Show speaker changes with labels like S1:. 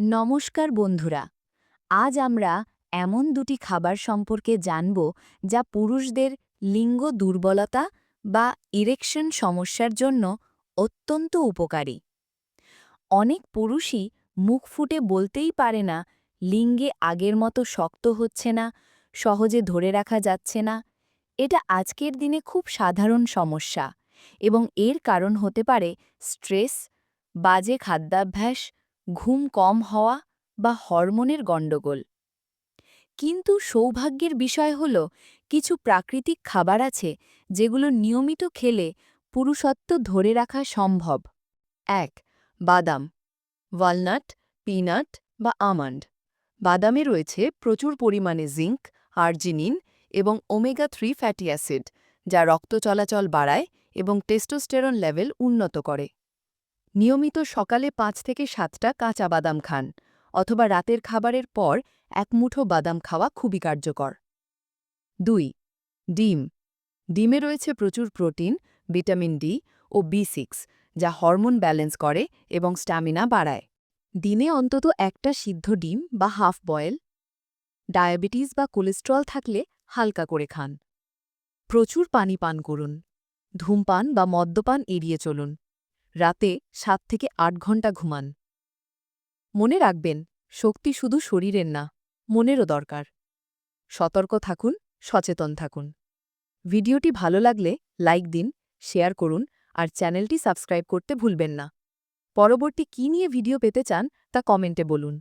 S1: নমস্কার বন্ধুরা, আজ আমরা এমন দুটি খাবার সম্পর্কে জানব যা পুরুষদের লিঙ্গ দুর্বলতা বা ইরেকশন সমস্যার জন্য অত্যন্ত উপকারী। অনেক পুরুষই মুখ ফুটে বলতেই পারে না, লিঙ্গে আগের মতো শক্ত হচ্ছে না, সহজে ধরে রাখা যাচ্ছে না। এটা আজকের দিনে খুব সাধারণ সমস্যা এবং এর কারণ হতে পারে স্ট্রেস, বাজে খাদ্যাভ্যাস ঘুম কম হওয়া বা হরমোনের গণ্ডগোল। কিন্তু সৌভাগ্যের বিষয় হল, কিছু প্রাকৃতিক খাবার আছে যেগুলো নিয়মিত খেলে পুরুষত্ব ধরে রাখা সম্ভব। এক, বাদাম, ওয়ালনাট, পিনাট বা আমন্ড। বাদামে রয়েছে প্রচুর পরিমাণে জিঙ্ক, আর্জিনিন এবং ওমেগা থ্রি ফ্যাটি অ্যাসিড, যা রক্ত চলাচল বাড়ায় এবং টেস্টোস্টেরন লেভেল উন্নত করে। নিয়মিত সকালে পাঁচ থেকে সাতটা কাঁচা বাদাম খান, অথবা রাতের খাবারের পর এক মুঠো বাদাম খাওয়া খুবই কার্যকর। দুই, ডিম। ডিমে রয়েছে প্রচুর প্রোটিন, ভিটামিন ডি ও বি সিক্স, যা হরমোন ব্যালেন্স করে এবং স্ট্যামিনা বাড়ায়। দিনে অন্তত একটা সিদ্ধ ডিম বা হাফ বয়েল। ডায়াবেটিস বা কোলেস্ট্রল থাকলে হালকা করে খান। প্রচুর পানি পান করুন। ধূমপান বা মদ্যপান এড়িয়ে চলুন। রাতে সাত থেকে আট ঘণ্টা ঘুমান। মনে রাখবেন, শক্তি শুধু শরীরের না, মনেরও দরকার। সতর্ক থাকুন, সচেতন থাকুন। ভিডিওটি ভালো লাগলে লাইক দিন, শেয়ার করুন আর চ্যানেলটি সাবস্ক্রাইব করতে ভুলবেন না। পরবর্তী কী নিয়ে ভিডিও পেতে চান তা কমেন্টে বলুন।